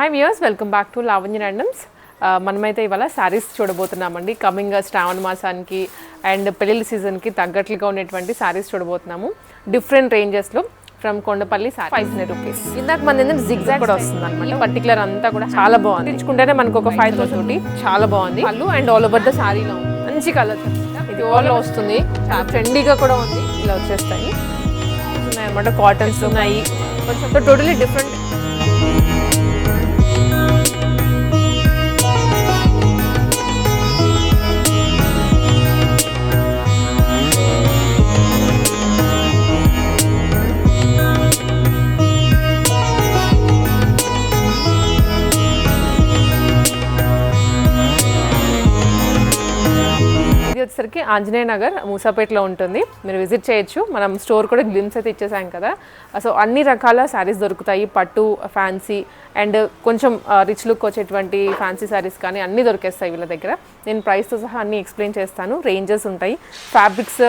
Hi viewers welcome back to Lavanya randoms మనమైతే ఇవాళ saris చూడబోతున్నామండి. Coming శ్రావణ మాసానికి అండ్ పెళ్ళిళ్ళ సీజన్కి తగ్గట్లుగా ఉన్నటువంటి శారీస్ చూడబోతున్నాము. Different రేంజెస్లో from Kondapalli sari five hundred rupees ఇందాక మన ఏంటంటే జిగ్జాగ్ కూడా వస్తుంది అనమాట పర్టికులర్ అంతా కూడా చాలా బాగుంది. తెచ్చుకుంటేనే మనకు ఒక ఫైవ్ థౌసండ్ ఒకటి చాలా బాగుంది. పళ్ళు అండ్ ఆల్ ఓవర్ ద శారీలో మంచి కలర్ ఇది ఓవర్లో వస్తుంది. చాలా ట్రెండీగా కూడా ఉంది. ఇలా వచ్చేస్తాయి. ఉన్నాయి అనమాట కాటన్స్ ఉన్నాయి. కొంచెం టోటలీ డిఫరెంట్ వచ్చేసరికి ఆంజనేయ నగర్ మూసాపేటలో ఉంటుంది. మీరు విజిట్ చేయొచ్చు. మనం స్టోర్ కూడా గ్లిమ్స్ అయితే ఇచ్చేసాం కదా. సో అన్ని రకాల శారీస్ దొరుకుతాయి. పట్టు ఫ్యాన్సీ అండ్ కొంచెం రిచ్ లుక్ వచ్చేటువంటి ఫ్యాన్సీ శారీస్ కానీ అన్నీ దొరికేస్తాయి వీళ్ళ దగ్గర. నేను ప్రైస్తో సహా అన్నీ ఎక్స్ప్లెయిన్ చేస్తాను. రేంజెస్ ఉంటాయి. ఫ్యాబ్రిక్స్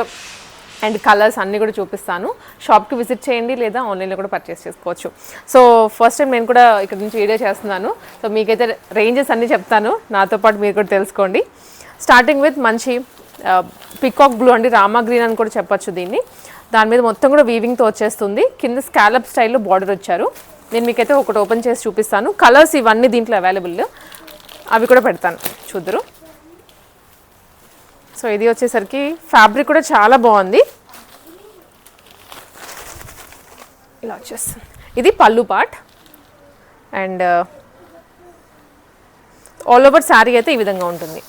అండ్ కలర్స్ అన్నీ కూడా చూపిస్తాను. షాప్కి విజిట్ చేయండి లేదా ఆన్లైన్లో కూడా పర్చేస్ చేసుకోవచ్చు. సో ఫస్ట్ టైం నేను కూడా ఇక్కడ నుంచి వీడియో చేస్తున్నాను. సో మీకైతే రేంజెస్ అన్నీ చెప్తాను. నాతో పాటు మీరు కూడా తెలుసుకోండి. స్టార్టింగ్ విత్ మంచి పికాక్ బ్లూ అండి రామా గ్రీన్ అని కూడా చెప్పొచ్చు దీన్ని. దాని మీద మొత్తం కూడా వీవింగ్తో వచ్చేస్తుంది. కింద స్కాలప్ స్టైల్లో బార్డర్ వచ్చారు. నేను మీకైతే ఒకటి ఓపెన్ చేసి చూపిస్తాను. కలర్స్ ఇవన్నీ దీంట్లో అవైలబుల్ అవి కూడా పెడతాను. చూద్దరు. సో ఇది వచ్చేసరికి ఫ్యాబ్రిక్ కూడా చాలా బాగుంది. ఇలా వచ్చేస్తుంది. ఇది పళ్ళు part and all over sari అయితే ఈ విధంగా ఉంటుంది.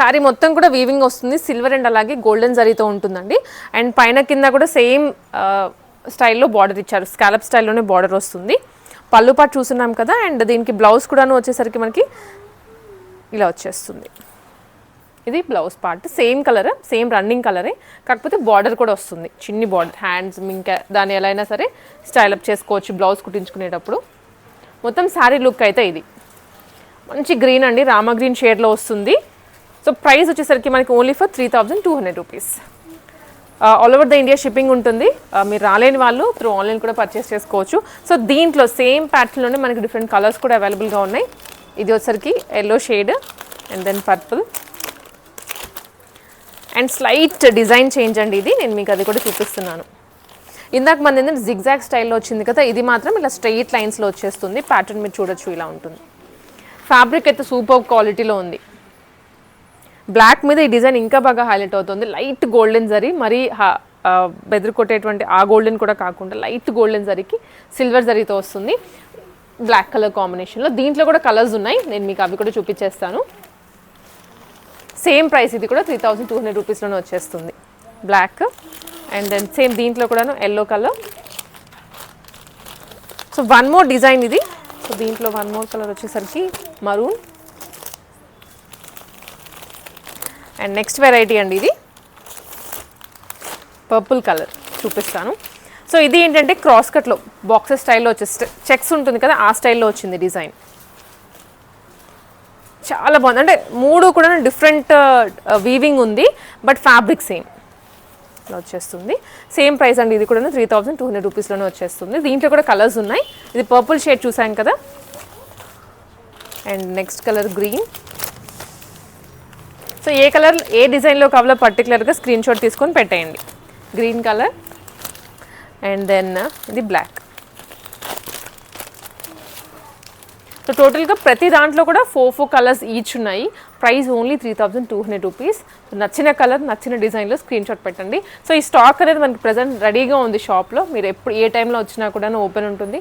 శారీ మొత్తం కూడా వీవింగ్ వస్తుంది. సిల్వర్ అండ్ అలాగే గోల్డెన్ జరీతో ఉంటుందండి. అండ్ పైన కింద కూడా సేమ్ స్టైల్లో బార్డర్ ఇచ్చారు. స్కాలప్ స్టైల్లోనే బార్డర్ వస్తుంది. పళ్ళు పాటు చూస్తున్నాం కదా అండ్ దీనికి బ్లౌజ్ కూడాను వచ్చేసరికి మనకి ఇలా వచ్చేస్తుంది. ఇది blouse part same colour same running కలరే కాకపోతే బార్డర్ కూడా వస్తుంది. చిన్ని బార్డర్ హ్యాండ్స్ ఇంకా దాన్ని ఎలా అయినా సరే స్టైల్ అప్ చేసుకోవచ్చు బ్లౌజ్ కుట్టించుకునేటప్పుడు. మొత్తం శారీ లుక్ అయితే ఇది. మంచి గ్రీన్ అండి. రామ గ్రీన్ షేడ్లో వస్తుంది. సో ప్రైస్ వచ్చేసరికి మనకి only for three thousand two hundred rupees all over the India shipping ఉంటుంది. Uh, మీరు రాలేని వాళ్ళు త్రూ ఆన్లైన్ కూడా పర్చేస్ చేసుకోవచ్చు. సో దీంట్లో సేమ్ ప్యాటర్న్లోనే మనకి డిఫరెంట్ కలర్స్ కూడా అవైలబుల్గా ఉన్నాయి. ఇది వచ్చరికి yellow shade and then purple and slight design change అండి ఇది. నేను మీకు అది కూడా చూపిస్తున్నాను. ఇందాక మన ఏంటంటే జిగ్జాగ్ స్టైల్లో వచ్చింది కదా ఇది మాత్రం ఇలా స్ట్రెయిట్ లైన్స్లో వచ్చేస్తుంది. ప్యాటర్న్ మీరు చూడొచ్చు ఇలా ఉంటుంది. ఫ్యాబ్రిక్ అయితే సూపర్ క్వాలిటీలో ఉంది. బ్లాక్ మీద ఈ డిజైన్ ఇంకా బాగా హైలైట్ అవుతుంది. లైట్ గోల్డెన్ జరీ మరీ బెదిరికొట్టేటువంటి కొట్టేటువంటి ఆ గోల్డెన్ కూడా కాకుండా లైట్ గోల్డెన్ జరీకి సిల్వర్ జరీతో వస్తుంది. బ్లాక్ కలర్ కాంబినేషన్లో. దీంట్లో కూడా కలర్స్ ఉన్నాయి. నేను మీకు అవి కూడా చూపించేస్తాను. సేమ్ ప్రైస్ ఇది కూడా త్రీ థౌజండ్ టూ హండ్రెడ్ రూపీస్లోనే వచ్చేస్తుంది. బ్లాక్ అండ్ దెన్ సేమ్ దీంట్లో కూడాను yellow colour. So one more design ఇది. సో దీంట్లో వన్ మోర్ కలర్ వచ్చేసరికి మరూన్. అండ్ నెక్స్ట్ వెరైటీ అండి ఇది. పర్పుల్ కలర్ చూపిస్తాను. సో ఇది ఏంటంటే క్రాస్ కట్లో బాక్సెస్ స్టైల్లో వచ్చే చెక్స్ ఉంటుంది కదా ఆ స్టైల్లో వచ్చింది డిజైన్ చాలా బాగుంది. అంటే మూడు కూడా డిఫరెంట్ వీవింగ్ uh, ఉంది బట్ ఫ్యాబ్రిక్ సేమ్ ఇలా వచ్చేస్తుంది. సేమ్ ప్రైస్ అండి ఇది కూడా త్రీ థౌజండ్ టూ హండ్రెడ్ రూపీస్లోనే వచ్చేస్తుంది. దీంట్లో కూడా కలర్స్ ఉన్నాయి. ఇది పర్పుల్ షేడ్ చూసాం కదా. And next colour green so A colour ఏ డిజైన్లో కావాలో పర్టికులర్గా స్క్రీన్ షాట్ తీసుకొని పెట్టేయండి. గ్రీన్ కలర్ అండ్ దెన్ ఇది బ్లాక్. సో టోటల్గా ప్రతి దాంట్లో కూడా ఫోర్ ఫోర్ కలర్స్ ఈచ్ ఉన్నాయి. Price only three thousand two hundred rupees. నచ్చిన కలర్ నచ్చిన డిజైన్లో స్క్రీన్ షాట్ పెట్టండి. సో ఈ స్టాక్ అనేది మనకి ప్రజెంట్ రెడీగా ఉంది షాప్లో. మీరు ఎప్పుడు ఏ టైంలో వచ్చినా కూడా ఓపెన్ ఉంటుంది.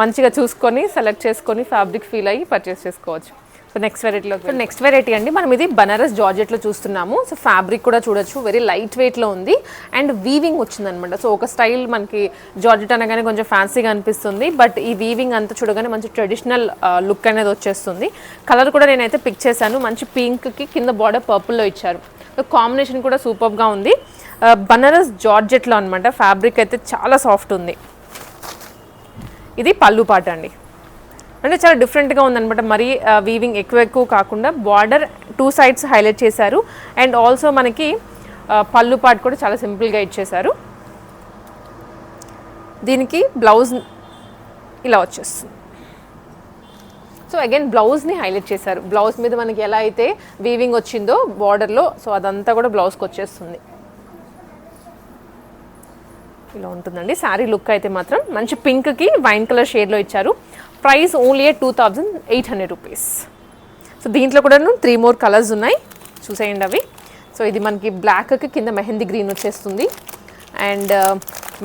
మంచిగా చూసుకొని సెలెక్ట్ చేసుకొని ఫ్యాబ్రిక్ ఫీల్ అయ్యి పర్చేస్ చేసుకోవచ్చు. సో నెక్స్ట్ వెరైటీలో సో నెక్స్ట్ వెరైటీ అండి. మనం ఇది బనారస్ జార్జెట్లో చూస్తున్నాము. సో ఫ్యాబ్రిక్ కూడా చూడొచ్చు. వెరీ లైట్ వెయిట్లో ఉంది. అండ్ వీవింగ్ వచ్చిందనమాట. సో ఒక స్టైల్ మనకి జార్జెట్ అనగానే కొంచెం ఫ్యాన్సీగా అనిపిస్తుంది. బట్ ఈ వీవింగ్ అంతా చూడగానే మంచి ట్రెడిషనల్ లుక్ అనేది వచ్చేస్తుంది. కలర్ కూడా నేనైతే పిక్ చేశాను. మంచి పింక్కి కింద బార్డర్ పర్పుల్లో ఇచ్చారు. సో కాంబినేషన్ కూడా సూపర్గా ఉంది. ఆ, బనారస్ జార్జెట్లో అనమాట. ఫ్యాబ్రిక్ అయితే చాలా సాఫ్ట్ ఉంది. ఇది పళ్ళు పాట అండి. అంటే చాలా డిఫరెంట్గా ఉందనమాట మరీ వీవింగ్ ఎక్కువ ఎక్కువ కాకుండా బార్డర్ టూ సైడ్స్ హైలైట్ చేశారు. అండ్ ఆల్సో మనకి పళ్ళు పాటు కూడా చాలా సింపుల్గా ఇచ్చేశారు. దీనికి బ్లౌజ్ ఇలా వచ్చేస్తుంది. సో అగైన్ బ్లౌజ్ని హైలైట్ చేశారు. బ్లౌజ్ మీద మనకి ఎలా అయితే వీవింగ్ వచ్చిందో బార్డర్లో సో అదంతా కూడా బ్లౌజ్కి వచ్చేస్తుంది. ఇలా ఉంటుందండి. శారీ లుక్ అయితే మాత్రం మంచి పింక్కి వైన్ కలర్ షేడ్లో ఇచ్చారు. Price only two thousand eight hundred rupees. So దీంట్లో కూడా త్రీ మోర్ కలర్స్ ఉన్నాయి. చూసేయండి అవి. సో ఇది మనకి బ్లాక్కి కింద మెహందీ గ్రీన్ వచ్చేస్తుంది. And uh,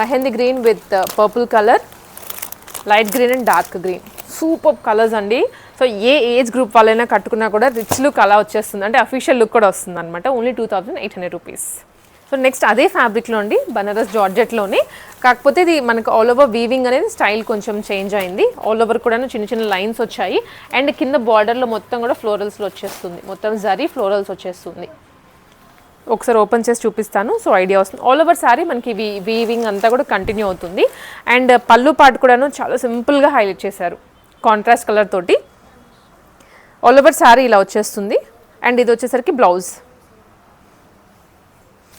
mehndi green with purple colour light green and dark green super colours అండి. సో ఏ ఏజ్ గ్రూప్ వాళ్ళైనా కట్టుకున్నా కూడా రిచ్ లుక్ అలా వచ్చేస్తుంది. అంటే అఫీషియల్ లుక్ కూడా వస్తుంది అనమాట only two thousand eight hundred rupees so next అదే ఫ్యాబ్రిక్లో అండి బనారస్ జార్జెట్లోనే కాకపోతే ఇది మనకు ఆల్ ఓవర్ వీవింగ్ అనేది స్టైల్ కొంచెం చేంజ్ అయింది. ఆల్ ఓవర్ కూడా చిన్న చిన్న లైన్స్ వచ్చాయి. అండ్ కింద బార్డర్లో మొత్తం కూడా ఫ్లోరల్స్లో వచ్చేస్తుంది. మొత్తం జరీ ఫ్లోరల్స్ వచ్చేస్తుంది. ఒకసారి ఓపెన్ చేసి చూపిస్తాను. సో ఐడియా వస్తుంది. ఆల్ ఓవర్ సారీ మనకి వీ వీవింగ్ అంతా కూడా కంటిన్యూ అవుతుంది. అండ్ పళ్ళు పాటు కూడాను చాలా సింపుల్గా హైలైట్ చేశారు. కాంట్రాస్ట్ కలర్ తోటి. ఆల్ ఓవర్ సారీ ఇలా వచ్చేస్తుంది. అండ్ ఇది వచ్చేసరికి బ్లౌజ్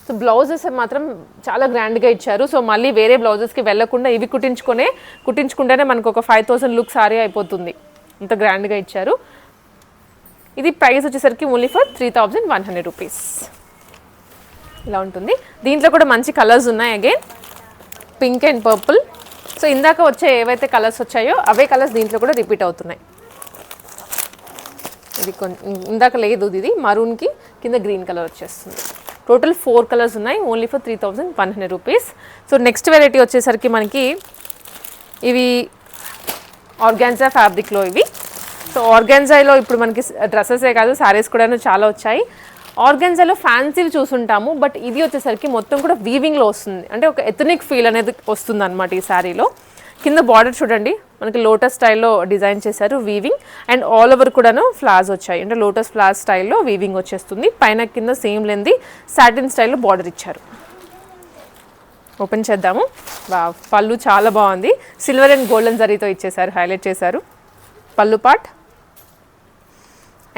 సో బ్లౌజెస్ మాత్రం చాలా గ్రాండ్గా ఇచ్చారు. సో మళ్ళీ వేరే బ్లౌజెస్కి వెళ్ళకుండా ఇవి కుట్టించుకునే కుట్టించుకుంటేనే మనకు ఒక ఫైవ్ థౌసండ్ లుక్ సారీ అయిపోతుంది. అంత గ్రాండ్గా ఇచ్చారు. ఇది ప్రైస్ వచ్చేసరికి only for three thousand one hundred rupees ఇలా ఉంటుంది. దీంట్లో కూడా మంచి కలర్స్ ఉన్నాయి again pink and purple so ఇందాక వచ్చే ఏవైతే కలర్స్ వచ్చాయో అవే కలర్స్ దీంట్లో కూడా రిపీట్ అవుతున్నాయి. ఇది కొంచెం ఇందాక లేదు ఇది మరూన్కి కింద గ్రీన్ కలర్ వచ్చేస్తుంది. టోటల్ ఫోర్ కలర్స్ ఉన్నాయి. Only for three thousand one hundred rupees so next variety వచ్చేసరికి మనకి ఇవి ఆర్గాన్జా ఫ్యాబ్రిక్లో ఇవి. సో ఆర్గాన్జాలో ఇప్పుడు మనకి డ్రెస్సెసే కాదు శారీస్ కూడా చాలా వచ్చాయి. ఆర్గాన్జాలో ఫ్యాన్సీవి చూసుంటాము బట్ ఇది వచ్చేసరికి మొత్తం కూడా వీవింగ్లో వస్తుంది. అంటే ఒక ఎథనిక్ ఫీల్ అనేది వస్తుంది అనమాట ఈ శారీలో. కింద బార్డర్ చూడండి. మనకి లోటస్ స్టైల్లో డిజైన్ చేశారు వీవింగ్ అండ్ ఆల్ ఓవర్ కూడాను ఫ్లాస్ వచ్చాయి. అంటే లోటస్ ఫ్లాస్ స్టైల్లో వీవింగ్ వచ్చేస్తుంది. పైన కింద సేమ్ లెంది సాటిన్ స్టైల్లో బార్డర్ ఇచ్చారు. ఓపెన్ చేద్దాము. వా పళ్ళు చాలా బాగుంది. సిల్వర్ అండ్ గోల్డెన్ జరీతో ఇచ్చేసారు హైలైట్ చేశారు. పళ్ళు పార్ట్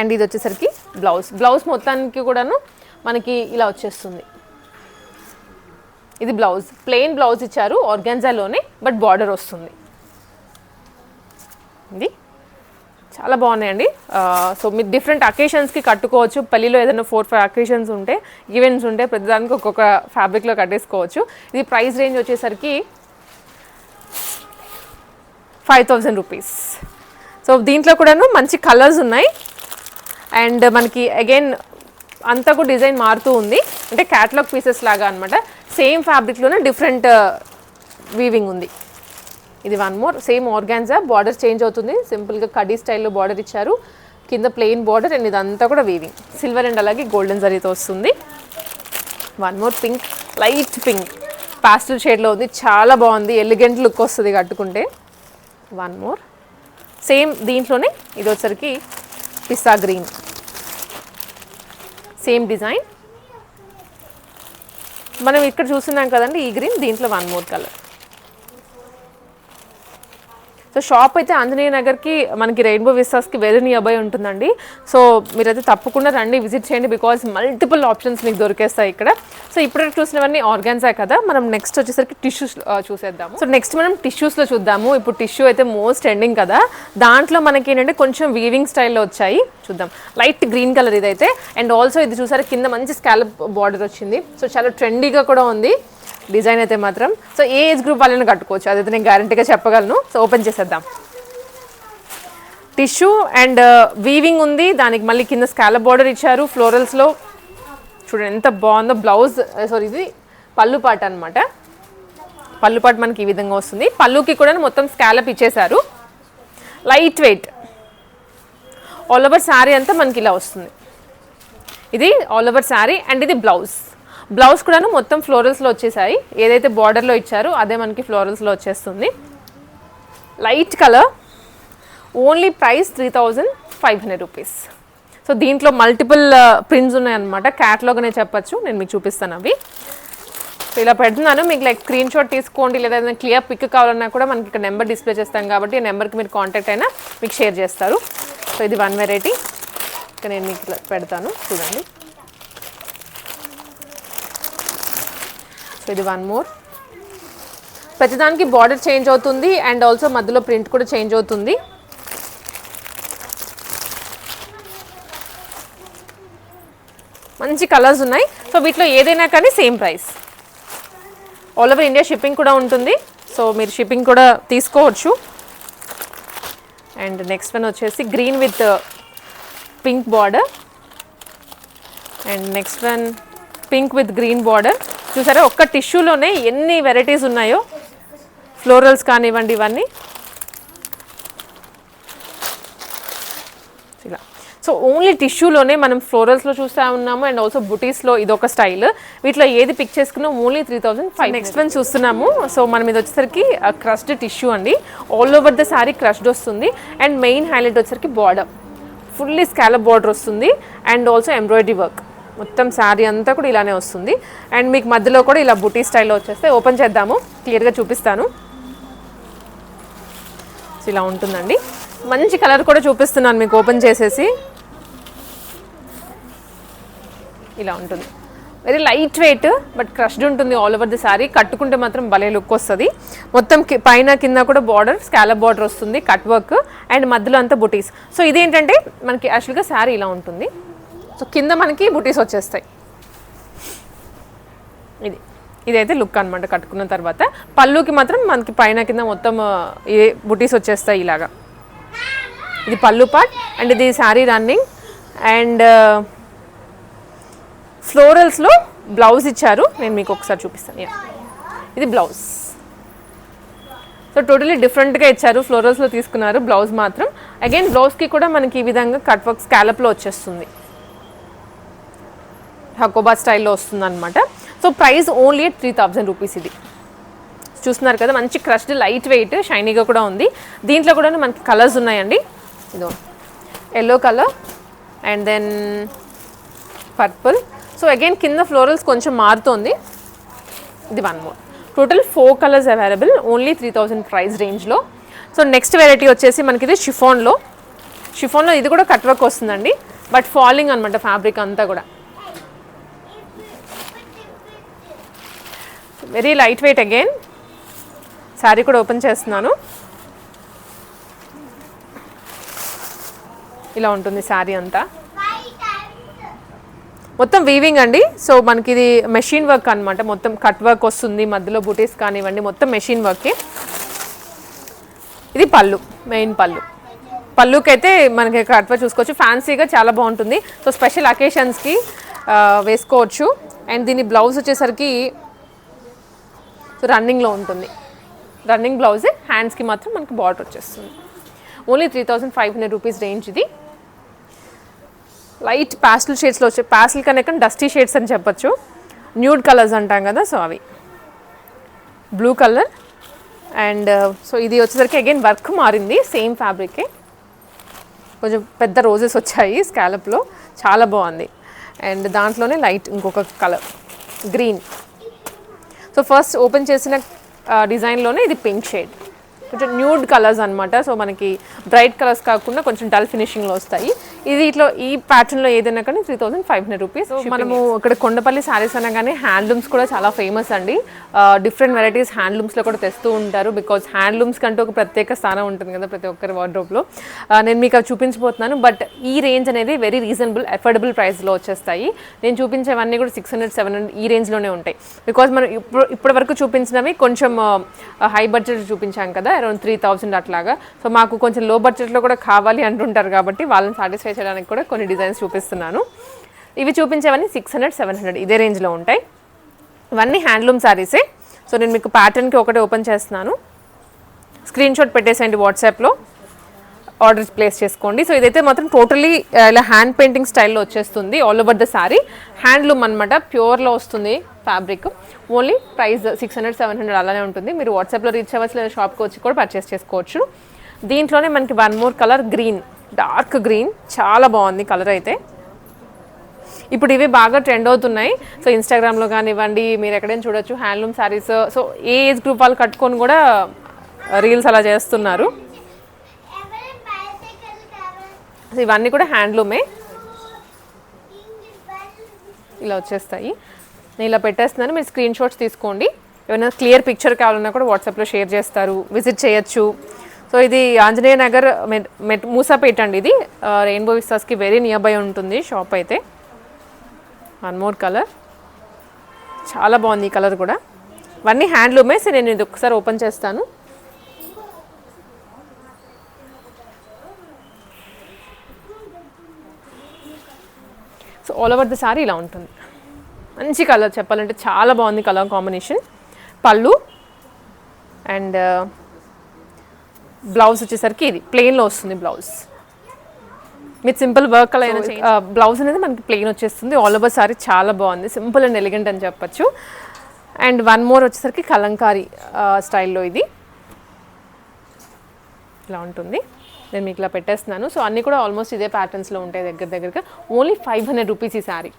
అండ్ ఇది వచ్చేసరికి బ్లౌజ్ బ్లౌజ్ మొత్తానికి కూడాను మనకి ఇలా వచ్చేస్తుంది. ఇది బ్లౌజ్. ప్లెయిన్ బ్లౌజ్ ఇచ్చారు ఆర్గాన్జాలోనే బట్ బార్డర్ వస్తుంది. ఇది చాలా బాగున్నాయండి. సో మీరు డిఫరెంట్ అకేషన్స్కి కట్టుకోవచ్చు. పెళ్ళిలో ఏదైనా ఫోర్ ఫైవ్ అకేషన్స్ ఉంటే ఈవెంట్స్ ఉంటే ప్రతిదానికి ఒక్కొక్క ఫ్యాబ్రిక్లో కట్టేసుకోవచ్చు. ఇది ప్రైస్ రేంజ్ వచ్చేసరికి ఫైవ్ థౌజండ్ రూపీస్. సో దీంట్లో కూడాను మంచి కలర్స్ ఉన్నాయి. అండ్ మనకి అగైన్ అంతా కూడా డిజైన్ మారుతూ ఉంది. అంటే క్యాటలాగ్ పీసెస్ లాగా అనమాట సేమ్ ఫ్యాబ్రిక్లోనే డిఫరెంట్ వీవింగ్ ఉంది. ఇది one more same organza border change అవుతుంది. సింపుల్గా కడీ స్టైల్లో బార్డర్ ఇచ్చారు. కింద ప్లెయిన్ బార్డర్ అండ్ ఇదంతా కూడా వీవింగ్ సిల్వర్ అండ్ అలాగే గోల్డెన్ జరీతో వస్తుంది. One more pink light pink pastel షేడ్లో ఉంది. చాలా బాగుంది. ఎలిగెంట్ లుక్ వస్తుంది కట్టుకుంటే. వన్ మోర్ సేమ్ దీంట్లోనే ఇది వచ్చరికి పిస్తా గ్రీన్ సేమ్ డిజైన్ మనం ఇక్కడ చూస్తున్నాం కదండి ఈ గ్రీన్ దీంట్లో one more colour. So shop అయితే ఆంజనేయ నగర్కి మనకి రెయిన్బో విస్తాస్కి వెరీ నియర్ బై ఉంటుందండి. సో మీరైతే తప్పకుండా రండి విజిట్ చేయండి బికాజ్ మల్టిపుల్ ఆప్షన్స్ మీకు దొరికేస్తాయి ఇక్కడ. సో ఇప్పుడు చూసినవన్నీ ఆర్గాన్సా కదా. మనం నెక్స్ట్ వచ్చేసరికి టిష్యూస్ చూసేద్దాము. సో నెక్స్ట్ మనం టిష్యూస్లో చూద్దాము. ఇప్పుడు టిష్యూ అయితే మోస్ట్ ఎండింగ్ కదా. దాంట్లో మనకి ఏంటంటే కొంచెం వీవింగ్ స్టైల్లో వచ్చాయి. చూద్దాం. లైట్ గ్రీన్ కలర్ ఇదైతే. అండ్ ఆల్సో ఇది చూసారా కింద మంచి స్కాలప్ బార్డర్ వచ్చింది. సో చాలా ట్రెండీగా కూడా ఉంది. డిజైన్ అయితే మాత్రం. సో ఏ ఏజ్ గ్రూప్ వాళ్ళని కట్టుకోవచ్చు. అదైతే నేను గ్యారంటీగా చెప్పగలను. సో ఓపెన్ చేసేద్దాం. టిష్యూ అండ్ వీవింగ్ ఉంది. దానికి మళ్ళీ కింద స్కాలప్ బార్డర్ ఇచ్చారు. ఫ్లోరల్స్లో చూడండి ఎంత బాగుందో. బ్లౌజ్ సారీ uh, ఇది పళ్ళు పాట అనమాట పళ్ళు పాట మనకి ఈ విధంగా వస్తుంది. పళ్ళుకి కూడా మొత్తం స్కాలప్ ఇచ్చేశారు. Light weight all over sari అంతా మనకి ఇలా వస్తుంది. ఇది ఆల్ ఓవర్ శారీ అండ్ ఇది బ్లౌజ్ బ్లౌజ్ కూడాను మొత్తం ఫ్లోరల్స్లో వచ్చేసాయి. ఏదైతే బార్డర్లో ఇచ్చారో అదే మనకి ఫ్లోరల్స్లో వచ్చేస్తుంది. Light colour only price three thousand five hundred rupees so దీంట్లో మల్టిపుల్ ప్రింట్స్ uh, ఉన్నాయన్నమాట. క్యాట్లాగ్నే చెప్పచ్చు. నేను మీకు చూపిస్తాను అవి. సో ఇలా పెడుతున్నాను. మీకు లైక్ స్క్రీన్ షాట్ తీసుకోండి. లేదా ఏదైనా క్లియర్ పిక్ కావాలన్నా కూడా మనకి ఇక్కడ నెంబర్ డిస్ప్లే చేస్తాం కాబట్టి ఆ నెంబర్కి మీరు కాంటాక్ట్ అయినా మీకు షేర్ చేస్తారు. సో ఇది వన్ వెరైటీ ఇక్కడ నేను మీకు పెడతాను. చూడండి. సో ఇది వన్ మోర్ ప్రతిదానికి బార్డర్ చేంజ్ అవుతుంది అండ్ ఆల్సో మధ్యలో ప్రింట్ కూడా చేంజ్ అవుతుంది. మంచి కలర్స్ ఉన్నాయి. సో వీటిలో ఏదైనా కానీ same price all over India shipping కూడా ఉంటుంది. సో మీరు షిప్పింగ్ కూడా తీసుకోవచ్చు. అండ్ నెక్స్ట్ వన్ వచ్చేసి green with pink border and next one pink with green border చూసారా? ఒక్క టిష్యూలోనే ఎన్ని వెరైటీస్ ఉన్నాయో? ఫ్లోరల్స్ కానివ్వండి ఇవన్నీ. ఇలా. సో ఓన్లీ టిష్యూలోనే మనం ఫ్లోరల్స్లో చూస్తూ ఉన్నాము. అండ్ ఆల్సో బుటీస్లో ఇదొక స్టైల్. వీటిలో ఏది పిక్ చేసుకున్నా? Only three thousand five next one చూస్తున్నాము. సో మనం ఇది వచ్చేసరికి క్రష్డ్ టిష్యూ అండి. All over the sari crushed వస్తుంది. అండ్ మెయిన్ హైలైట్ వచ్చేసరికి బార్డర్ ఫుల్లీ స్కాలప్ బార్డర్ వస్తుంది. అండ్ ఆల్సో ఎంబ్రాయిడరీ వర్క్ మొత్తం శారీ అంతా కూడా ఇలానే వస్తుంది. అండ్ మీకు మధ్యలో కూడా ఇలా బుటీ స్టైల్లో వచ్చేస్తే ఓపెన్ చేద్దాము. క్లియర్గా చూపిస్తాను. ఇలా ఉంటుందండి. మంచి కలర్ కూడా చూపిస్తున్నాను మీకు ఓపెన్ చేసేసి. ఇలా ఉంటుంది. Very light weight but crushed ఉంటుంది ఆల్ ఓవర్ ది సారీ కట్టుకుంటే మాత్రం భలే లుక్ వస్తుంది. మొత్తం పైన కింద కూడా బార్డర్ స్కాలప్ బార్డర్ వస్తుంది కట్ వర్క్ అండ్ మధ్యలో అంతా బుటీస్ సో ఇదేంటంటే మనకి యాక్చువల్గా శారీ ఇలా ఉంటుంది. సో కింద మనకి బుటీస్ వచ్చేస్తాయి. ఇది. ఇదైతే లుక్ అనమాట కట్టుకున్న తర్వాత. పళ్ళుకి మాత్రం మనకి పైన కింద మొత్తం ఆ, ఏ బుటీస్ వచ్చేస్తాయి ఇలాగా. ఇది పళ్ళు పార్ట్ అండ్ ఇది శారీ రన్నింగ్ అండ్ ఫ్లోరల్స్లో బ్లౌజ్ ఇచ్చారు. నేను మీకు ఒకసారి చూపిస్తాను. యా ఇది బ్లౌజ్ సో టోటలీ డిఫరెంట్గా ఇచ్చారు. ఫ్లోరల్స్లో తీసుకున్నారు బ్లౌజ్ మాత్రం. అగైన్ బ్లౌజ్కి కూడా మనకి ఈ విధంగా కట్ వర్క్ స్కాలప్లో వచ్చేస్తుంది. హకోబా స్టైల్లో వస్తుంది అనమాట so price only three thousand rupees ఇది. చూస్తున్నారు కదా మంచి క్రష్డ్ లైట్ వెయిట్ షైనీగా కూడా ఉంది. దీంట్లో కూడా మనకి కలర్స్ ఉన్నాయండి. ఇదో yellow colour and then purple. So again కింద ఫ్లోరల్స్ కొంచెం మారుతోంది. ఇది one more. Total four colours available only three thousand price రేంజ్లో. సో నెక్స్ట్ వెరైటీ వచ్చేసి మనకి ఇది షిఫాన్లో. షిఫాన్లో ఇది కూడా కట్ వర్క్ వస్తుందండి. బట్ ఫాలింగ్ అనమాట ఫ్యాబ్రిక్ అంతా కూడా. Very light weight again. Sari కూడా ఓపెన్ చేస్తున్నాను. ఇలా ఉంటుంది శారీ అంతా. మొత్తం వీవింగ్ అండి. సో మనకి ఇది మెషిన్ వర్క్ అనమాట మొత్తం కట్ వర్క్ వస్తుంది. మధ్యలో బుటీస్ కానివ్వండి మొత్తం మెషిన్ వర్కే ఇది పళ్ళు మెయిన్ పళ్ళు. పళ్ళుకి అయితే మనకి కట్ వర్క్ చూసుకోవచ్చు. ఫ్యాన్సీగా చాలా బాగుంటుంది. సో స్పెషల్ అకేషన్స్కి వేసుకోవచ్చు. అండ్ దీని బ్లౌజ్ వచ్చేసరికి సో రన్నింగ్లో ఉంటుంది. రన్నింగ్ బ్లౌజే హ్యాండ్స్కి మాత్రం మనకి బార్డర్ వచ్చేస్తుంది. Only three thousand five hundred rupees range ఇది. లైట్ ప్యాస్టల్ షేడ్స్లో వచ్చే ప్యాస్టల్ కన్నా కానీ డస్టీ షేడ్స్ అని చెప్పొచ్చు. న్యూడ్ కలర్స్ అంటాం కదా సో అవి. బ్లూ కలర్ అండ్ సో ఇది వచ్చేసరికి అగైన్ వర్క్ మారింది సేమ్ ఫ్యాబ్రికే. కొంచెం పెద్ద రోజెస్ వచ్చాయి స్కాలప్లో. చాలా బాగుంది. అండ్ దాంట్లోనే లైట్ ఇంకొక colour green. So first open చేసిన డిజైన్లోనే ఇది పింక్ షేడ్ కొంచెం న్యూడ్ కలర్స్ అన్నమాట. సో మనకి బ్రైట్ కలర్స్ కాకుండా కొంచెం డల్ ఫినిషింగ్లో వస్తాయి. ఇది ఇట్లా ఈ ప్యాటర్న్లో ఏదైనా కానీ three thousand five hundred rupees మనము ఇక్కడ కొండపల్లి శారీస్ అనగానే హ్యాండ్లూమ్స్ కూడా చాలా ఫేమస్ అండి. డిఫరెంట్ వెరైటీస్ హ్యాండ్లూమ్స్లో కూడా తెస్తూ ఉంటారు బికాజ్ హ్యాండ్లూమ్స్ కంటూ ఒక ప్రత్యేక స్థానం ఉంటుంది కదా ప్రతి ఒక్కరి వార్డ్రోబ్లో నేను మీకు అవి చూపించబోతున్నాను బట్ ఈ రేంజ్ అనేది వెరీ రీజనబుల్ అఫోర్డబుల్ ప్రైస్లో వచ్చేస్తాయి. నేను చూపించేవన్నీ కూడా సిక్స్ హండ్రెడ్ సెవెన్ హండ్రెడ్ ఈ రేంజ్లోనే ఉంటాయి. బికాజ్ మనం ఇప్పుడు ఇప్పటి వరకు చూపించినవి కొంచెం హై బడ్జెట్ చూపించాం కదా అరౌండ్ త్రీ థౌసండ్ అట్లాగా. సో మాకు కొంచెం లో బడ్జెట్లో కూడా కావాలి అంటుంటారు కాబట్టి వాళ్ళని సాటిస్ఫై చేయడానికి కూడా కొన్ని డిజైన్స్ చూపిస్తున్నాను. ఇవి చూపించేవన్నీ సిక్స్ హండ్రెడ్ సెవెన్ హండ్రెడ్ ఇదే రేంజ్లో ఉంటాయి. ఇవన్నీ హ్యాండ్లూమ్ శారీసే సో నేను మీకు ప్యాటర్న్కి ఒకటి ఓపెన్ చేస్తున్నాను. స్క్రీన్ షాట్ పెట్టేసేయండి వాట్సాప్లో ఆర్డర్ ప్లేస్ చేసుకోండి. సో ఇదైతే మాత్రం టోటలీ ఇలా హ్యాండ్ పెయింటింగ్ స్టైల్లో వచ్చేస్తుంది all over the sari handloom అనమాట ప్యూర్లో వస్తుంది fabric only price six hundred seven hundred అలానే ఉంటుంది. మీరు వాట్సాప్లో రీచ్ అవ్వచ్చు లేదా షాప్కి వచ్చి కూడా పర్చేస్ చేసుకోవచ్చు. దీంట్లోనే మనకి one more colour green dark green చాలా బాగుంది కలర్ అయితే. ఇప్పుడు ఇవి బాగా ట్రెండ్ అవుతున్నాయి. సో ఇన్స్టాగ్రామ్లో కానివ్వండి మీరు ఎక్కడైనా చూడొచ్చు handloom saris so a age group వాళ్ళు కట్టుకొని కూడా uh, రీల్స్ అలా చేస్తున్నారు. సో ఇవన్నీ కూడా హ్యాండ్లూమే ఇలా వచ్చేస్తాయి. నేను ఇలా పెట్టేస్తున్నాను మీరు స్క్రీన్ షాట్స్ తీసుకోండి. ఏమైనా క్లియర్ పిక్చర్ కావాలన్నా కూడా వాట్సాప్లో షేర్ చేస్తారు విజిట్ చేయొచ్చు. సో ఇది ఆంజనేయ నగర్ మెట్ మెట్ మూసాపేట అండి ఇది. రెయిన్బో విస్తాస్కి వెరీ నియర్ బై ఉంటుంది షాప్ అయితే. వన్ మోర్ కలర్ చాలా బాగుంది ఈ కలర్ కూడా. ఇవన్నీ హ్యాండ్లూమే సో నేను ఇది ఒకసారి ఓపెన్ చేస్తాను. So all over the sari ఇలా ఉంటుంది. మంచి కలర్ చెప్పాలంటే చాలా బాగుంది కలర్ కాంబినేషన్ పళ్ళు అండ్ బ్లౌజ్ వచ్చేసరికి ఇది ప్లెయిన్లో వస్తుంది బ్లౌజ్. మీరు సింపుల్ వర్క్ అలా బ్లౌజ్ అనేది మనకి ప్లెయిన్ వచ్చేస్తుంది. ఆల్ ఓవర్ సారీ చాలా బాగుంది. సింపుల్ అండ్ ఎలిగెంట్ అని చెప్పొచ్చు. అండ్ వన్ మోర్ వచ్చేసరికి కలంకారీ స్టైల్లో ఇది. ఇలా ఉంటుంది. నేను మీకు ఇలా పెట్టేస్తున్నాను. సో అన్నీ కూడా ఆల్మోస్ట్ ఇదే ప్యాటర్న్స్లో ఉంటాయి దగ్గర దగ్గరగా. ఓన్లీ ఫైవ్ హండ్రెడ్ రూపీస్ ఈ శారీ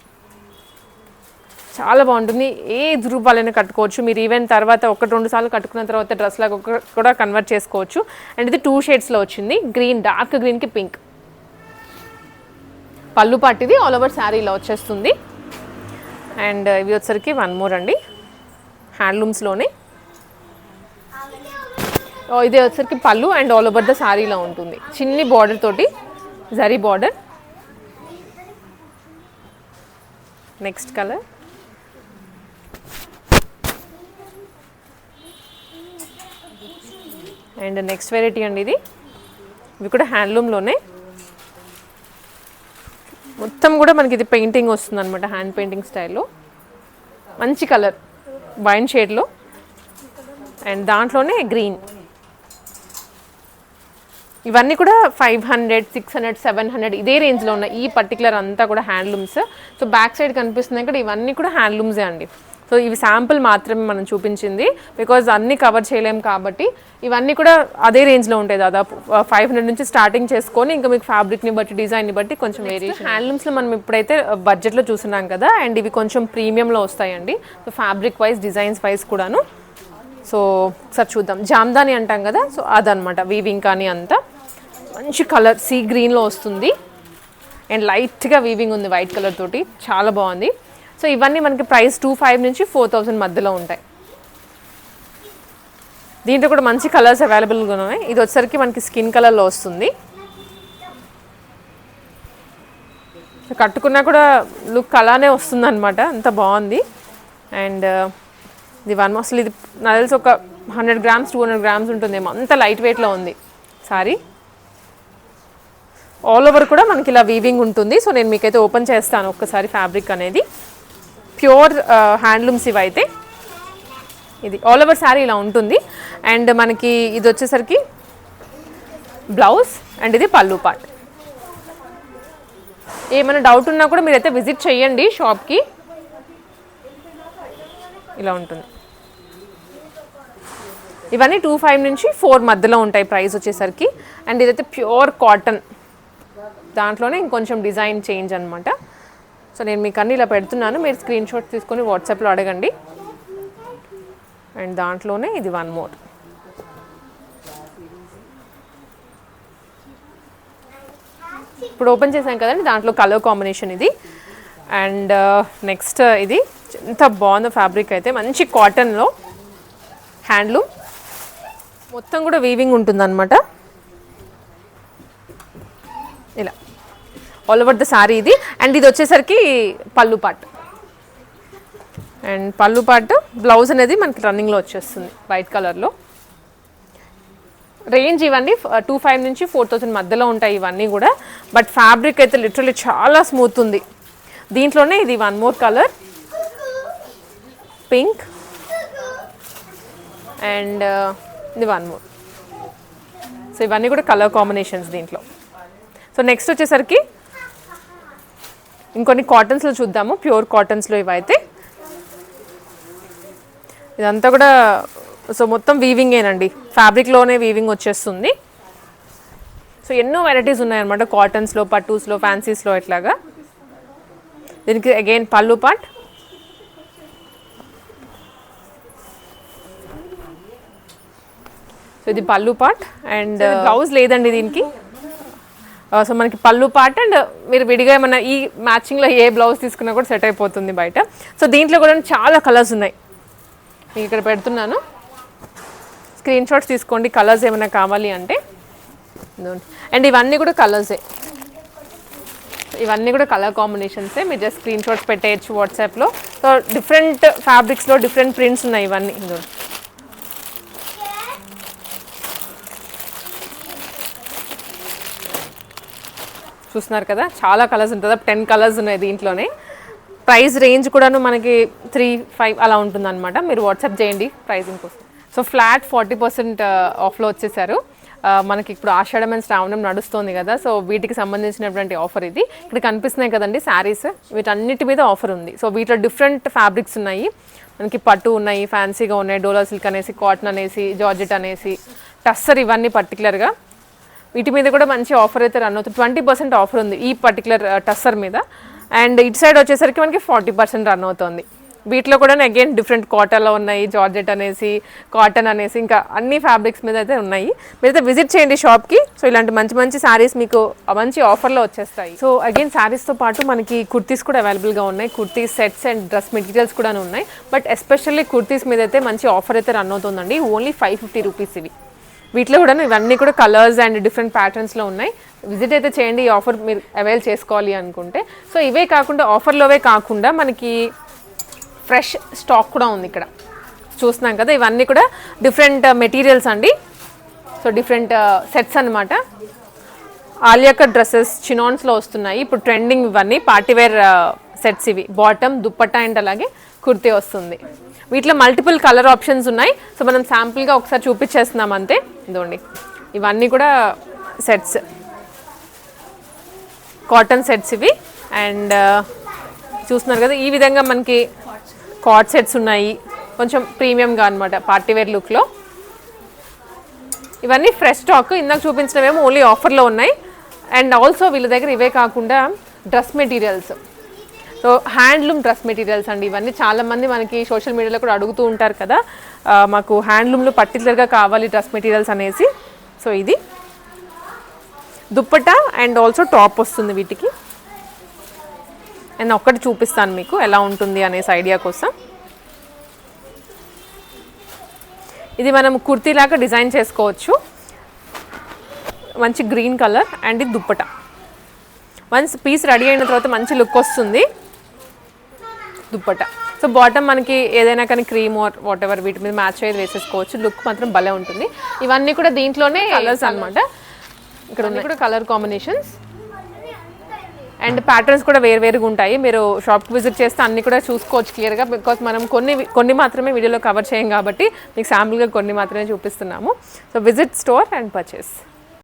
చాలా బాగుంటుంది. ఏ రూపాయలైనా కట్టుకోవచ్చు. మీరు ఈవెన్ తర్వాత ఒకటి రెండు సార్లు కట్టుకున్న తర్వాత డ్రెస్ లాగా ఒక- కూడా కన్వర్ట్ చేసుకోవచ్చు. అండ్ ఇది టూ షేడ్స్లో వచ్చింది. గ్రీన్ డార్క్ గ్రీన్కి పింక్. పళ్ళు పట్టిది. ఆల్ ఓవర్ శారీలో వచ్చేస్తుంది. అండ్ ఇవి వచ్చరికి వన్ మోర్ అండి. హ్యాండ్లూమ్స్లోనే oh, ఇది వచ్చరికి పళ్ళు అండ్ ఆల్ ఓవర్ ద శారీలో ఉంటుంది. చిన్ని బార్డర్ తోటి zari border next colour and next variety అండి ఇది. ఇవి కూడా హ్యాండ్లూమ్లోనే. మొత్తం కూడా మనకి ఇది పెయింటింగ్ వస్తుంది అనమాట హ్యాండ్ పెయింటింగ్ స్టైల్లో. మంచి కలర్ వైన్ షేడ్లో. అండ్ దాంట్లోనే గ్రీన్. ఇవన్నీ కూడా five hundred six hundred seven hundred ఇదే రేంజ్లో ఉన్నాయి ఈ పర్టికులర్ అంతా కూడా హ్యాండ్లూమ్స్. సో బ్యాక్ సైడ్ కనిపిస్తున్నాయి కూడా ఇవన్నీ కూడా హ్యాండ్లూమ్సే అండి. సో ఇవి శాంపుల్ మాత్రమే మనం చూపించింది. బికాజ్ అన్నీ కవర్ చేయలేం కాబట్టి ఇవన్నీ కూడా అదే రేంజ్లో ఉంటాయి దాదాపు. ఫైవ్ హండ్రెడ్ నుంచి స్టార్టింగ్ చేసుకొని ఇంకా మీకు ఫ్యాబ్రిక్ని బట్టి డిజైన్ని బట్టి కొంచెం వేరియేషన్ హ్యాండ్లూమ్స్లో మనం ఇప్పుడైతే బడ్జెట్లో చూస్తున్నాం కదా అండ్ ఇవి కొంచెం ప్రీమియంలో వస్తాయండి. So fabric wise designs wise కూడాను. సో ఒకసారి చూద్దాం. జామ్దాని అంటాం కదా సో అదనమాట వీవింగ్ కానీ అంతా. మంచి కలర్ సీ గ్రీన్లో వస్తుంది. అండ్ లైట్గా వీవింగ్ ఉంది వైట్ కలర్ తోటి. చాలా బాగుంది. సో ఇవన్నీ మనకి ప్రైస్ టూ ఫైవ్ నుంచి ఫోర్ థౌజండ్ మధ్యలో ఉంటాయి. దీంట్లో కూడా మంచి కలర్స్ అవైలబుల్గా ఉన్నాయి. ఇది వచ్చేసరికి మనకి స్కిన్ కలర్లో వస్తుంది. కట్టుకున్నా కూడా లుక్ అలానే వస్తుంది అనమాట అంత బాగుంది. అండ్ ఇది వన్ అసలు ఇది నాకు తెలిసి ఒక hundred grams two hundred grams ఉంటుందేమో. అంత లైట్ వెయిట్లో ఉంది సారీ. ఆల్ ఓవర్ కూడా మనకి ఇలా వీవింగ్ ఉంటుంది. సో నేను మీకైతే ఓపెన్ చేస్తాను ఒక్కసారి ఫ్యాబ్రిక్ అనేది. ప్యూర్ హ్యాండ్లూమ్స్ ఇవైతే. ఇది ఆల్ ఓవర్ శారీ ఇలా ఉంటుంది. అండ్ మనకి ఇది వచ్చేసరికి బ్లౌజ్ అండ్ ఇది పళ్ళు పార్ట్ ఏమైనా డౌట్ ఉన్నా కూడా మీరైతే విజిట్ చేయండి షాప్కి ఇలా ఉంటుంది. ఇవన్నీ టూ ఫైవ్ నుంచి ఫోర్ మధ్యలో ఉంటాయి ప్రైస్ వచ్చేసరికి. అండ్ ఇదైతే ప్యూర్ కాటన్ దాంట్లోనే ఇంకొంచెం డిజైన్ చేంజ్ అనమాట సో నేను మీకు అన్ని ఇలా పెడుతున్నాను. మీరు స్క్రీన్ షాట్ తీసుకొని వాట్సాప్లో అడగండి. అండ్ దాంట్లోనే ఇది వన్ మోర్ ఇప్పుడు ఓపెన్ చేశాం కదండి దాంట్లో కలర్ కాంబినేషన్ ఇది. అండ్ uh, నెక్స్ట్ uh, ఇది ఎంత బాగుందో ఫ్యాబ్రిక్ అయితే. మంచి కాటన్లో హ్యాండ్లూమ్ మొత్తం కూడా వీవింగ్ ఉంటుందన్నమాట. ఇలా. ఆల్ ఓవర్ ద సారీ ఇది. అండ్ ఇది వచ్చేసరికి పళ్ళు పాట్. అండ్ పళ్ళు పాట్ బ్లౌజ్ అనేది మనకి రన్నింగ్లో వచ్చేస్తుంది వైట్ కలర్లో రేంజ్ ఇవన్నీ uh, టూ ఫైవ్ నుంచి ఫోర్ థౌసండ్ మధ్యలో ఉంటాయి ఇవన్నీ కూడా. బట్ ఫ్యాబ్రిక్ అయితే లిటరలీ చాలా స్మూత్ ఉంది. దీంట్లోనే ఇది one more colour pink and ఇది వన్ మోర్ సో ఇవన్నీ కూడా కలర్ కాంబినేషన్స్ దీంట్లో. సో నెక్స్ట్ వచ్చేసరికి ఇంకొన్ని కాటన్స్లో చూద్దాము. ప్యూర్ కాటన్స్లో ఇవైతే. ఇదంతా కూడా సో మొత్తం వీవింగేనండి ఫ్యాబ్రిక్లోనే వీవింగ్ వచ్చేస్తుంది. సో ఎన్నో వెరైటీస్ ఉన్నాయన్నమాట కాటన్స్లో పట్టూస్లో ఫ్యాన్సీస్లో ఇట్లాగా. దీనికి అగైన్ పళ్ళు పాట్ సో ఇది పళ్ళు పాట్ అండ్ బ్లౌజ్ లేదండి దీనికి? Uh, సో మనకి పళ్ళు పార్ట్ అండ్ uh, మీరు విడిగా ఏమన్నా ఈ మ్యాచింగ్లో ఏ బ్లౌజ్ తీసుకున్నా కూడా సెట్ అయిపోతుంది బయట. సో దీంట్లో కూడా చాలా కలర్స్ ఉన్నాయి. మీకు ఇక్కడ పెడుతున్నాను. స్క్రీన్ షాట్స్ తీసుకోండి కలర్స్ ఏమైనా కావాలి అంటే. అండ్ ఇవన్నీ కూడా కలర్సే ఇవన్నీ కూడా కలర్ కాంబినేషన్సే మీరు జస్ట్ స్క్రీన్ షాట్స్ పెట్టేయచ్చు వాట్సాప్లో సో డిఫరెంట్ ఫ్యాబ్రిక్స్లో డిఫరెంట్ ప్రింట్స్ ఉన్నాయి ఇవన్నీ. చూస్తున్నారు కదా చాలా కలర్స్ ఉంటుంది? టెన్ కలర్స్ ఉన్నాయి దీంట్లోనే. ప్రైస్ రేంజ్ కూడాను మనకి త్రీ ఫైవ్ అలా ఉంటుంది అనమాట మీరు వాట్సాప్ చేయండి ప్రైజింగ్ కోసం. సో ఫ్లాట్ ఫార్టీ పర్సెంట్ ఆఫ్లో వచ్చేసారు. Uh, మనకి ఇప్పుడు ఆషాఢం అండ్ శ్రావణం నడుస్తుంది కదా సో వీటికి సంబంధించినటువంటి ఆఫర్ ఇది. ఇక్కడ కనిపిస్తున్నాయి కదండి శారీస్ వీటన్నిటి మీద ఆఫర్ ఉంది. సో వీటిలో డిఫరెంట్ ఫ్యాబ్రిక్స్ ఉన్నాయి. మనకి పట్టు ఉన్నాయి ఫ్యాన్సీగా ఉన్నాయి. డోలా సిల్క్ అనేసి కాటన్ అనేసి జార్జెట్ అనేసి టస్సర్ ఇవన్నీ పర్టికులర్గా వీటి మీద కూడా మంచి ఆఫర్ అయితే రన్ అవుతుంది. ట్వంటీ పర్సెంట్ ఆఫర్ ఉంది ఈ పర్టికులర్ టస్సర్ uh, మీద. అండ్ ఇటు సైడ్ వచ్చేసరికి మనకి ఫార్టీ పర్సెంట్ రన్ అవుతుంది. వీటిలో కూడా అగైన్ డిఫరెంట్ కాటన్లో ఉన్నాయి జార్జెట్ అనేసి కాటన్ అనేసి ఇంకా అన్ని ఫ్యాబ్రిక్స్ మీద అయితే ఉన్నాయి. మీరైతే విజిట్ చేయండి షాప్కి సో ఇలాంటి మంచి మంచి శారీస్ మీకు మంచి ఆఫర్లో వచ్చేస్తాయి. సో అగైన్ శారీస్తో పాటు మనకి కుర్తీస్ కూడా అవైలబుల్గా ఉన్నాయి. Kurtis sets and dress materials కూడా ఉన్నాయి. బట్ ఎస్పెషల్లీ కుర్తీస్ మీద అయితే మంచి ఆఫర్ అయితే రన్ అవుతుందండి. ఓన్లీ ఫైవ్ ఫిఫ్టీ రూపీస్ ఇవి. వీటిలో కూడా ఇవన్నీ కూడా కలర్స్ అండ్ డిఫరెంట్ ప్యాటర్న్స్లో ఉన్నాయి. విజిట్ అయితే చేయండి ఈ ఆఫర్ మీరు అవైల్ చేసుకోవాలి అనుకుంటే. సో ఇవే కాకుండా ఆఫర్లోవే కాకుండా మనకి ఫ్రెష్ స్టాక్ కూడా ఉంది ఇక్కడ. చూస్తున్నాం కదా ఇవన్నీ కూడా డిఫరెంట్ మెటీరియల్స్ అండి. సో డిఫరెంట్ సెట్స్ అన్నమాట. ఆలియాకట్ డ్రెస్సెస్ చినాన్స్లో వస్తున్నాయి. ఇప్పుడు ట్రెండింగ్ ఇవన్నీ పార్టీవేర్ uh, సెట్స్ ఇవి. బాటమ్ దుప్పట్టా అండ్ అలాగే కుర్తీ వస్తుంది. వీటిలో మల్టిపుల్ కలర్ ఆప్షన్స్ ఉన్నాయి. సో మనం శాంపుల్గా ఒకసారి చూపించేస్తున్నాం అంతే. ఇదండి. ఇవన్నీ కూడా సెట్స్ కాటన్ సెట్స్ ఇవి. అండ్ uh, చూస్తున్నారు కదా ఈ విధంగా మనకి కాట్ సెట్స్ ఉన్నాయి. కొంచెం ప్రీమియంగా అనమాట పార్టీవేర్ లుక్లో ఇవన్నీ ఫ్రెష్ స్టాక్ ఇందాక చూపించినవేమో ఓన్లీ ఆఫర్లో ఉన్నాయి. అండ్ ఆల్సో వీళ్ళ దగ్గర ఇవే కాకుండా dress materials so handloom dress materials అండి. ఇవన్నీ చాలామంది మనకి సోషల్ మీడియాలో కూడా అడుగుతూ ఉంటారు కదా. మాకు హ్యాండ్లూమ్లో పర్టికులర్గా కావాలి డ్రెస్ మెటీరియల్స్ అనేసి. సో ఇది. దుప్పట అండ్ ఆల్సో టాప్ వస్తుంది వీటికి. అండ్ ఒక్కటి చూపిస్తాను మీకు ఎలా ఉంటుంది అనేసి ఐడియా కోసం. ఇది మనం కుర్తీలాగా డిజైన్ చేసుకోవచ్చు. మంచి గ్రీన్ కలర్ అండ్ ఇది దుప్పట. వన్స్ పీస్ రెడీ అయిన తర్వాత మంచి లుక్ వస్తుంది. దుప్పట. సో బాటమ్ మనకి ఏదైనా కానీ క్రీమ్ ఆర్ వాట్ ఎవర్ వీటి మీద మ్యాచ్ అయ్యేది వేసేసుకోవచ్చు. లుక్ మాత్రం భలే ఉంటుంది. ఇవన్నీ కూడా దీంట్లోనే కలర్స్ అన్నమాట. ఇక్కడ ఉన్నాయి కూడా కలర్ కాంబినేషన్స్ అండ్. ప్యాటర్న్స్ కూడా వేరు వేరుగా ఉంటాయి. మీరు షాప్కి విజిట్ చేస్తే అన్ని కూడా చూసుకోవచ్చు క్లియర్గా బికాస్ మనం కొన్ని కొన్ని మాత్రమే వీడియోలో కవర్ చేయం కాబట్టి మీకు శాంపుల్గా కొన్ని మాత్రమే చూపిస్తున్నాము. So visit store and purchase